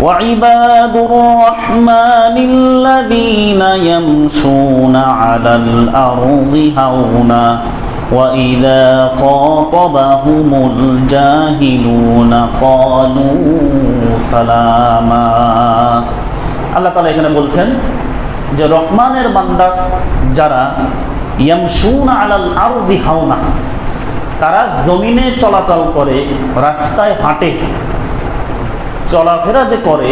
وعباد الرحمن الذين يمشون على الأرض هونا وإذا خاطبهم الجاهلون قالوا سلاما আল্লাহ তালা এখানে বলছেন যে রহমানের বান্দা যারা ইয়ামশুনা আলাল আরজি হাওনা তারা জমিনে চলাচল করে রাস্তায় হাঁটে চলাফেরা যে করে,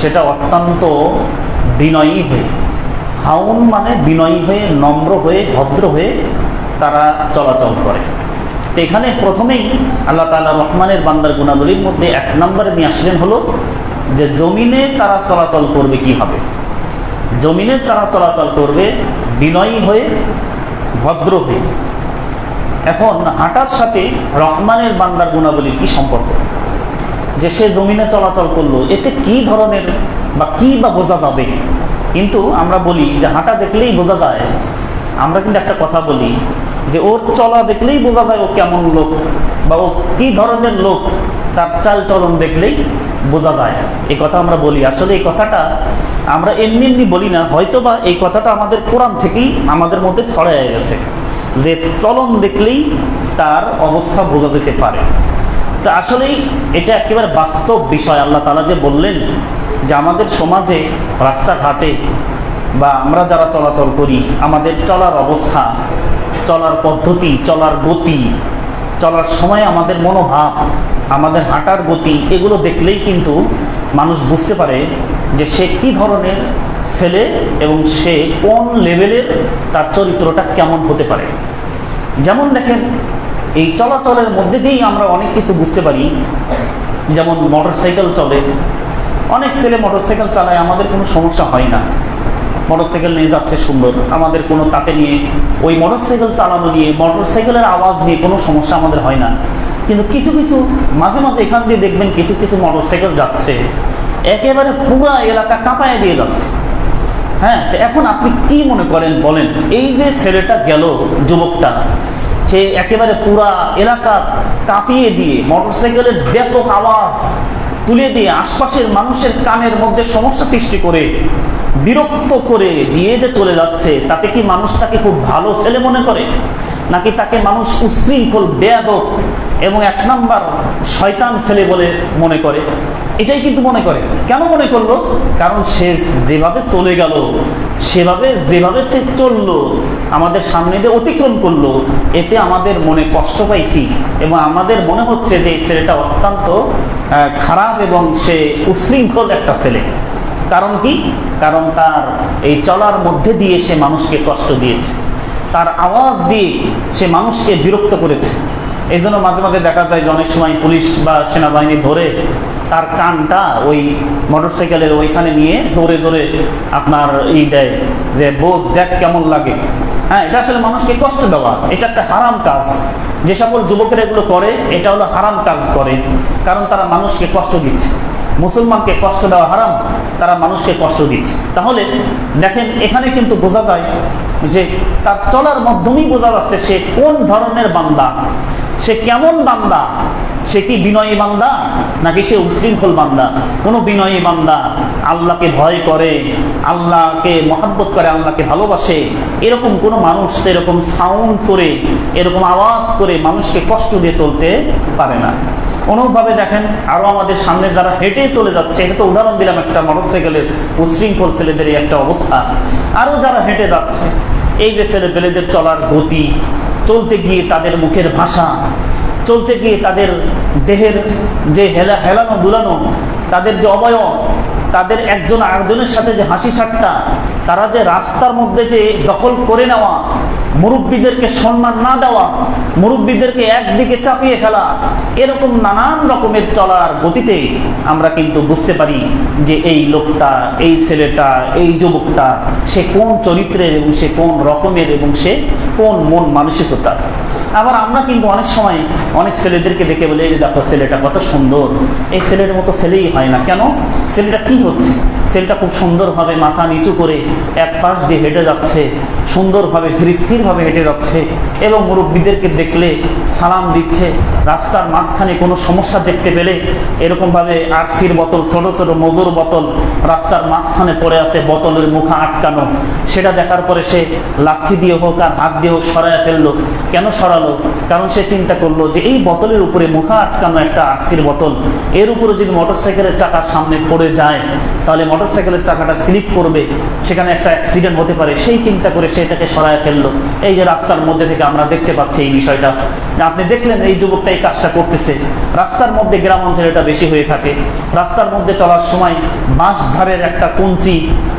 সেটা অত্যন্ত বিনয়ী হয়ে, হাউন মানে বিনয়ী হয়ে, নম্র হয়ে, ভদ্র হয়ে তারা চলাচল করে। এখানে প্রথমেই আল্লাহ তালা রহমানের বান্দার গুণাবলীর মধ্যে এক নম্বরে নিয়ে আসলেন হলো যে জমিনে তারা চলাচল করবে কীভাবে জমিনে তারা চলাচল করবে বিনয়ী হয়ে, ভদ্র হয়ে। এখন হাঁটার সাথে রহমানের বান্দার গুণাবলীর কি সম্পর্ক? যে সে জমিনে চলাচল করল, এতে কি ধরনের বা কি বা বোঝা যাবে? কিন্তু আমরা বলি যে হাঁটা দেখলেই বোঝা যায়। আমরা কিন্তু একটা কথা বলি যে ওর চলা দেখলেই বোঝা যায় ও কেমন লোক বা ও কি ধরনের লোক, তার চাল চলন দেখলেই বোঝা যায়। এই কথা আমরা বলি। আসলে এই কথাটা আমরা এমনি এমনি বলি না হয়তো বা এই কথাটা আমাদের কোরআন থেকেই আমাদের মধ্যে ছড়ায় গেছে। যে চলন দেখলেই তার অবস্থা বোঝা যেতে পারে। তো আসলেই এটা একেবারে বাস্তব বিষয়। আল্লাহ তালা যে বললেন যে আমাদের সমাজে রাস্তাঘাটে বা আমরা যারা চলাচল করি, আমাদের চলার অবস্থা, চলার পদ্ধতি, চলার গতি, চলার সময় আমাদের মনোভাব, আমাদের হাঁটার গতি, এগুলো দেখলেই কিন্তু মানুষ বুঝতে পারে যে সে কি ধরনের ছেলে এবং সে কোন লেভেলের তার চরিত্রটা কেমন হতে পারে। যেমন দেখেন এই চলাচলের মধ্যে দিয়েই আমরা অনেক কিছু বুঝতে পারি। যেমন মোটর সাইকেল চলে। অনেক ছেলে মোটর সাইকেল চালায়, আমাদের কোনো সমস্যা হয় না। মোটর সাইকেল নিয়ে যাচ্ছে সুন্দর। আমাদের কোনো তাতে নিয়ে ওই মোটর সাইকেল চালানো নিয়ে মোটর সাইকেলের আওয়াজ নিয়ে কোনো সমস্যা আমাদের হয় না। কিন্তু কিছু কিছু মাঝে মাঝে এখান দিয়ে দেখবেন কিছু কিছু মোটর সাইকেল যাচ্ছে। একেবারে পুরা এলাকা কাঁপায় দিয়ে যাচ্ছে। হ্যাঁ এখন আপনি কি মনে করেন বলেন? এই যে ছেলেটা গেল, যুবকটা সে একেবারে পুরা এলাকা কাঁপিয়ে দিয়ে, মোটরসাইকেলের ব্যাপক আওয়াজ তুলে দিয়ে আশপাশের মানুষের কানের মধ্যে সমস্যা সৃষ্টি করে, বিরক্ত করে দিয়ে যে চলে যাচ্ছে, তাতে কি মানুষটাকে খুব ভালো ছেলে মনে করে? নাকি তাকে মানুষ উশৃঙ্খল, বেয়াদব এবং এক নাম্বার শয়তান ছেলে বলে মনে করে? এটাই কিন্তু মনে করে। কেন মনে করল? কারণ সে যেভাবে চলে গেল, সেভাবে, যেভাবে চলল, আমাদের সামনে দিয়ে অতিক্রম করল, এতে আমাদের মনে কষ্ট পাইছি এবং আমাদের মনে হচ্ছে যে এই ছেলেটা অত্যন্ত খারাপ এবং সে উশৃঙ্খল একটা ছেলে। কারণ কি? কারণ তার এই চলার মধ্যে দিয়ে সে মানুষকে কষ্ট দিয়েছে। তার আওয়াজ দিয়ে সে মানুষকে বিরক্ত করেছে। এই জন্য মাঝে মাঝে দেখা যায় যে অনেক সময় পুলিশ বা সেনাবাহিনী ধরে তার কানটা ওই মোটরসাইকেলের ওইখানে নিয়ে জোরে জোরে আপনার এই দেয় যে বোঝ দেখ কেমন লাগে। হ্যাঁ এটা আসলে মানুষকে কষ্ট দেওয়া। এটা একটা হারাম কাজ। যে সকল যুবকেরা এগুলো করে, এটা হলো হারাম কাজ করে। কারণ তারা মানুষকে কষ্ট দিচ্ছে। মুসলমানকে কষ্ট দেওয়া হারাম, তারা মানুষকে কষ্ট দিচ্ছে। তাহলে দেখেন, এখানে কিন্তু বোঝা যায় যে তার চলার মাধ্যমেই বোঝা যাচ্ছে সে কোন ধরনের বান্দা। সে কেমন বান্দা? সে কি বিনয়ী বান্দা? নাকি সে উশৃঙ্খল বান্দা? কোনো বিনয়ী বান্দা আল্লাহকে ভয় করে, আল্লাহকে মহাব্বত করে, আল্লাহকে ভালোবাসে? এরকম কোনো মানুষ এরকম সাউন্ড করে, এরকম আওয়াজ করে মানুষকে কষ্ট দিয়ে চলতে পারে না। অনুভাবে দেখেন আরও আমাদের সামনে যারা হেঁটে চলে যাচ্ছে, এটা তো উদাহরণ দিলাম একটা মোটরসাইকেলের উশৃঙ্খল ছেলেদের একটা অবস্থা। আরও যারা হেঁটে যাচ্ছে এই যে ছেলে পেলেদের চলার গতি, চলতে গিয়ে তাদের মুখের ভাষা, চলতে গিয়ে তাদের দেহের যে হেলা, হেলানো দুলানো, তাদের যে অবয়ব, তাদের একজন আরেকজনের সাথে যে হাসি ঠাট্টা, তারা যে রাস্তার মধ্যে যে দখল করে নেওয়া মুরব্বীদেরকে সম্মান না দেওয়া, মুরব্বীদেরকে একদিকে চাপিয়ে ফেলা, এরকম নানান রকমের চলার গতিতে আমরা কিন্তু বুঝতে পারি যে এই লোকটা, এই ছেলেটা, এই যুবকটা, সে কোন চরিত্রের এবং সে কোন রকমের এবং সে কোন মন মানসিকতা। আবার আমরা কিন্তু অনেক সময় অনেক ছেলেদেরকে দেখে বলে, এই দেখো, ছেলেটা কত সুন্দর। এই ছেলের মতো ছেলেই হয় না। কেন? ছেলেটা কি হচ্ছে? ছেলেটা খুব সুন্দরভাবে মাথা নিচু করে এক পাশ দিয়ে হেঁটে যাচ্ছে, সুন্দরভাবে ধীরস্থিরভাবে হেঁটে যাচ্ছে এবং মুরব্বীদেরকে দেখলে সালাম দিচ্ছে। রাস্তার মাঝখানে কোনো সমস্যা দেখতে পেলে এরকমভাবে আরসির বোতল, ছোট ছোট মজুর বোতল রাস্তার মাঝখানে পড়ে আছে বোতলের মুখা আটকানো। সেটা দেখার পরে সে লাঠি দিয়ে হোক আর হাত দিয়ে হোক সরায় ফেলল। কেন সরালো? কারণ সে চিন্তা করল যে এই বোতলের উপরে মুখা আটকানো একটা আরসির বোতল। এর উপরে যদি মোটরসাইকেলের চাকার সামনে পড়ে যায়, তাহলে মোটরসাইকেলের চাকাটা স্লিপ করবে, সেখানে একটা অ্যাক্সিডেন্ট হতে পারে, সেই চিন্তা করে সেটাকে সরায় ফেলল। এই যে রাস্তার মধ্যে থেকে আমরা দেখতে পাচ্ছি এই বিষয়টা। আপনি দেখলেন এই যুবকটা এই কাজটা করতেছে। রাস্তার মধ্যে গ্রাম অঞ্চলে এটা বেশি হয়ে থাকে। রাস্তার মধ্যে চলার সময় বাঁশ ঝাড়ের একটা কঞ্চি,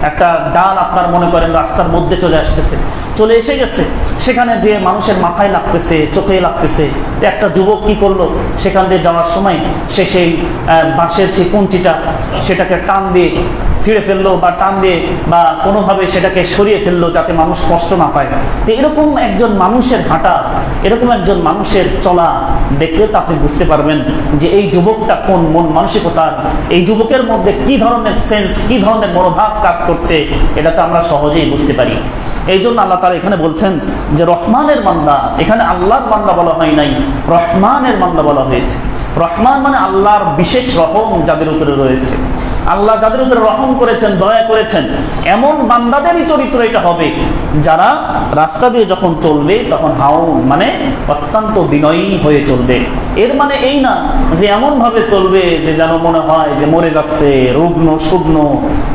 একটা ডাল আপনার মনে করেন রাস্তার মধ্যে চলে আসতেছে। চলে এসে গেছে। সেখানে যে মানুষের মাথায় লাগতেছে, চোখে লাগতেছে একটা যুবক কি করল? সেখান দিয়ে যাওয়ার সময় সে সেই বাঁশের সেই কুঞ্চিটা সেটাকে টান দিয়ে ছিঁড়ে ফেলল বা টান দিয়ে বা কোনোভাবে সেটাকে সরিয়ে ফেলল যাতে মানুষ কষ্ট না পায়। তো এরকম একজন মানুষের হাঁটা, এরকম একজন মানুষের চলা দেখলে তো আপনি বুঝতে পারবেন যে এই যুবকটা কোন মন মানসিকতা, এই যুবকের মধ্যে কি ধরনের সেন্স কি ধরনের মনোভাব কাজ করছে, এটা তো আমরা সহজেই বুঝতে পারি। এই জন্য আল্লাহ তারা এখানে বলছেন যে রহমানের মান্দা এখানে আল্লাহর মান্দা বলা হয় নাই, রহমানের মান্দা বলা হয়েছে। রহমান মানে আল্লাহর বিশেষ রহম যাদের উপরে রয়েছে। আল্লাহ যাদের উপরে রহম করেছেন, দয়া করেছেন, এমন বান্দাদেরই চরিত্র এটা হবে যারা রাস্তা দিয়ে যখন চলবে তখন হাউন মানে অত্যন্ত বিনয়ী হয়ে চলবে। এর মানে এই না যে এমন ভাবে চলবে যে যেন মনে হয় যে মরে যাচ্ছে, রুগ্ন, শুগ্ন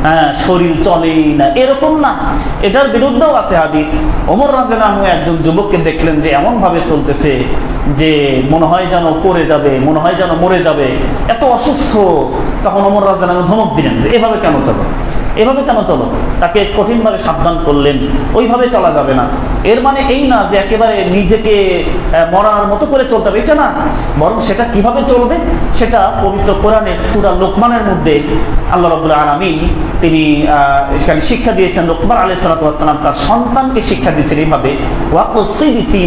হ্যাঁ শরীর চলেই না। এরকম না। এটার বিরুদ্ধেও আছে হাদিস। ওমর রাজেনাহু একজন যুবককে দেখলেন যে এমন ভাবে চলতেছে। যে মনে হয় যেন পড়ে যাবে, মনে হয় যেন মরে যাবে, এত অসুস্থ, তখন অমর রাজা ধমক দিলেন, এভাবে কেন চলো? এভাবে কেন চলো? তাকে কঠিনভাবে সাবধান করলেন, ওইভাবে চলা যাবে না। এর মানে এই না যে একেবারে নিজেকে মরার মতো করে চলতে হবে, এটা না। বরং সেটা কীভাবে চলবে? সেটা পবিত্র কোরআনের সুরা লোকমানের মধ্যে আল্লাহ রবুল্লা আলমিন তিনি এখানে শিক্ষা দিয়েছেন। লোকমান আলাই সালাতাম তার সন্তানকে শিক্ষা দিয়েছেন এইভাবে ওয়াকসিদি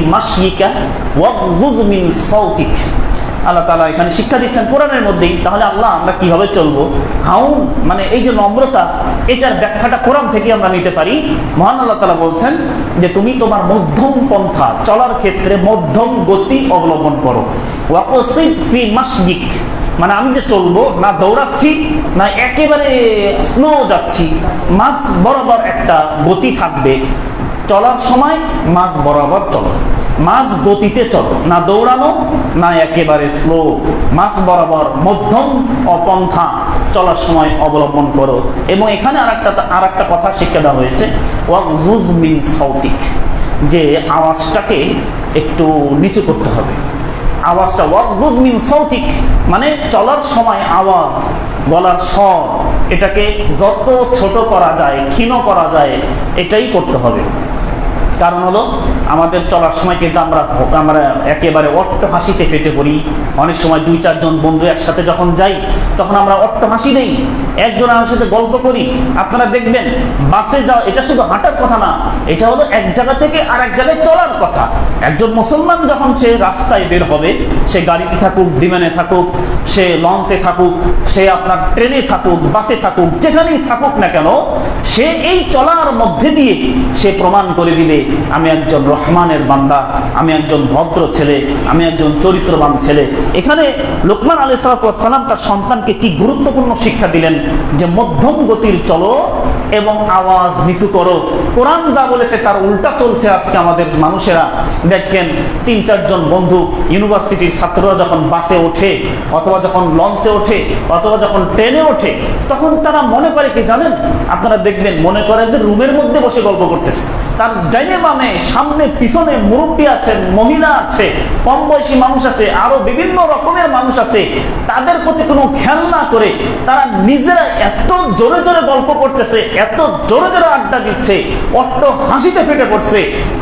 আল্লাহ তালা এখানে শিক্ষা দিচ্ছেন কোরআনের মধ্যেই, তাহলে আল্লাহ আমরা কীভাবে চলবো? হাউন মানে এই যে নম্রতা, এটার ব্যাখ্যাটা কোরআন থেকে আমরা নিতে পারি। মহান আল্লাহ তালা বলছেন যে তুমি তোমার মধ্যম পন্থা, চলার ক্ষেত্রে মধ্যম গতি অবলম্বন করো। ফি মাসজিক মানে আমি যে চলবো, না দৌড়াচ্ছি, না একেবারে স্নো যাচ্ছি মাঝ বরাবর একটা গতি থাকবে। চলার সময় মাঝ বরাবর চলো। মাঝ গতিতে চলো, না দৌড়ানো, না একেবারে স্লো মাঝ বরাবর মধ্যম অপন্থা চলার সময় অবলম্বন করো। এবং এখানে আর একটা আর একটা কথা শিক্ষা দেওয়া হয়েছে, ওয়াকজুজ মিন সৌতিক যে আওয়াজটাকে একটু নিচু করতে হবে। আওয়াজটা ওয়াকজুজ মিন সৌতিক মানে চলার সময় আওয়াজ, গলার স্বর, এটাকে যত ছোট করা যায়, ক্ষীণ করা যায়, এটাই করতে হবে। কারণ হলো, আমাদের চলার সময় কিন্তু আমরা আমরা একেবারে অট্ট হাসিতে ফেটে পড়ি। অনেক সময় দুই চারজন বন্ধু একসাথে যখন যাই, তখন আমরা অট্ট হাসি দেই। একজন আমার সাথে গল্প করি, আপনারা দেখবেন বাসে যাওয়া এটা শুধু হাঁটার কথা না, এটা হলো এক জায়গা থেকে আর এক জায়গায় চলার কথা। একজন মুসলমান যখন সে রাস্তায় বের হবে, সে গাড়িতে থাকুক, বিমানে থাকুক, সে লঞ্চে থাকুক, সে আপনার ট্রেনে থাকুক, বাসে থাকুক, যেখানেই থাকুক না কেন, সে এই চলার মধ্যে দিয়ে সে প্রমাণ করে দিবে, আমি একজন রহমানের বান্দা, আমি একজন ভদ্র ছেলে, আমি একজন চরিত্রবান ছেলে। এখানে লোকমান আলী সালাম তার সন্তানকে কি গুরুত্বপূর্ণ শিক্ষা দিলেন? যে মধ্যম গতির চলো এবং আওয়াজ নিচু করো। কোরআন যা বলেছে, তার উল্টা চলছে আজকে আমাদের মানুষেরা। দেখেন, তিন, চারজন বন্ধু ইউনিভার্সিটির ছাত্ররা যখন বাসে ওঠে, অথবা যখন লঞ্চে ওঠে, অথবা যখন ট্রেনে ওঠে, তখন তারা মনে করে কি জানেন? আপনারা দেখবেন, মনে করে যে রুমের মধ্যে বসে গল্প করতেছে। তার ডাইনে বামে, সামনে, পিছনে মুরব্বী আছেন মহিলা আছে কম বয়সী মানুষ আছে, আরও বিভিন্ন রকমের মানুষ আছে, তাদের প্রতি কোনো খেয়াল না করে তারা নিজেরা এত জোরে জোরে গল্প করতেছে, এত জোরে জোরে আড্ডা দিচ্ছে, অট্ট হাসিতে ফেটে পড়ছে।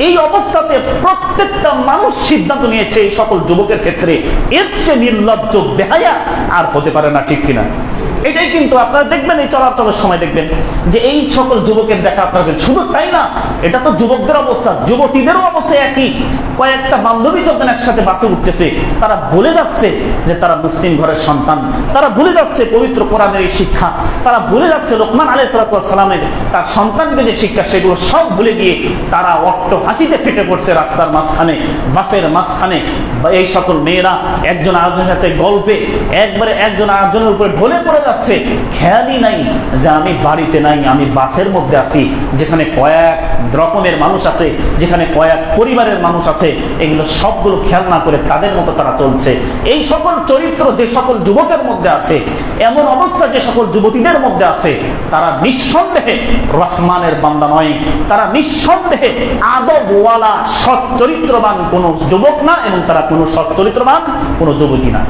এই অবস্থাতে প্রত্যেকটা মানুষ সিদ্ধান্ত নিয়েছে এই সকল যুবকের ক্ষেত্রে। এর চেয়ে নির্লজ্জ বেহায়া আর হতে পারে না, ঠিক কিনা? এটাই কিন্তু আপনারা দেখবেন, এই চলাচলের সময় দেখবেন যে এই সকল যুবকের দেখা আপনারা শুধু তাই না, এটা তো যুবকদের অবস্থা, যুবতীদেরও অবস্থা একই। কয়েকটা বান্ধবী যখন একসাথে বাসে উঠতেছে, তারা ভুলে যাচ্ছে যে তারা মুসলিম ঘরের সন্তান। তারা ভুলে যাচ্ছে পবিত্র কোরআনের এই শিক্ষা। তারা ভুলে যাচ্ছে লোকমান আলাই সালামের তার সন্তানকে যে শিক্ষা, সেগুলো সব ভুলে গিয়ে তারা অট্ট হাসিতে ফেটে পড়ছে রাস্তার মাঝখানে, বাসের মাঝখানে। এই সকল মেয়েরা একজন আরেকজনের সাথে গল্পে, একবারে একজন আরেকজনের উপরে ঢলে পড়ে যাচ্ছে খেয়ালই নাই যে আমি বাড়িতে নাই, আমি বাসের মধ্যে আছি, যেখানে কয়েক রকমের মানুষ আছে, যেখানে কয়েক পরিবারের মানুষ আছে, এগুলো সবগুলো খেয়াল না করে তাদের মতো তারা চলছে। এই সকল চরিত্র যে সকল যুবকের মধ্যে আছে, এমন অবস্থা যে সকল যুবতীদের মধ্যে আছে, তারা নিঃসন্দেহে রহমানের বান্দা নয়, তারা নিঃসন্দেহে আদবওয়ালা, সৎ চরিত্রবান কোনো যুবক না, এবং তারা কোনো সৎ চরিত্রবান কোনো যুবতী না।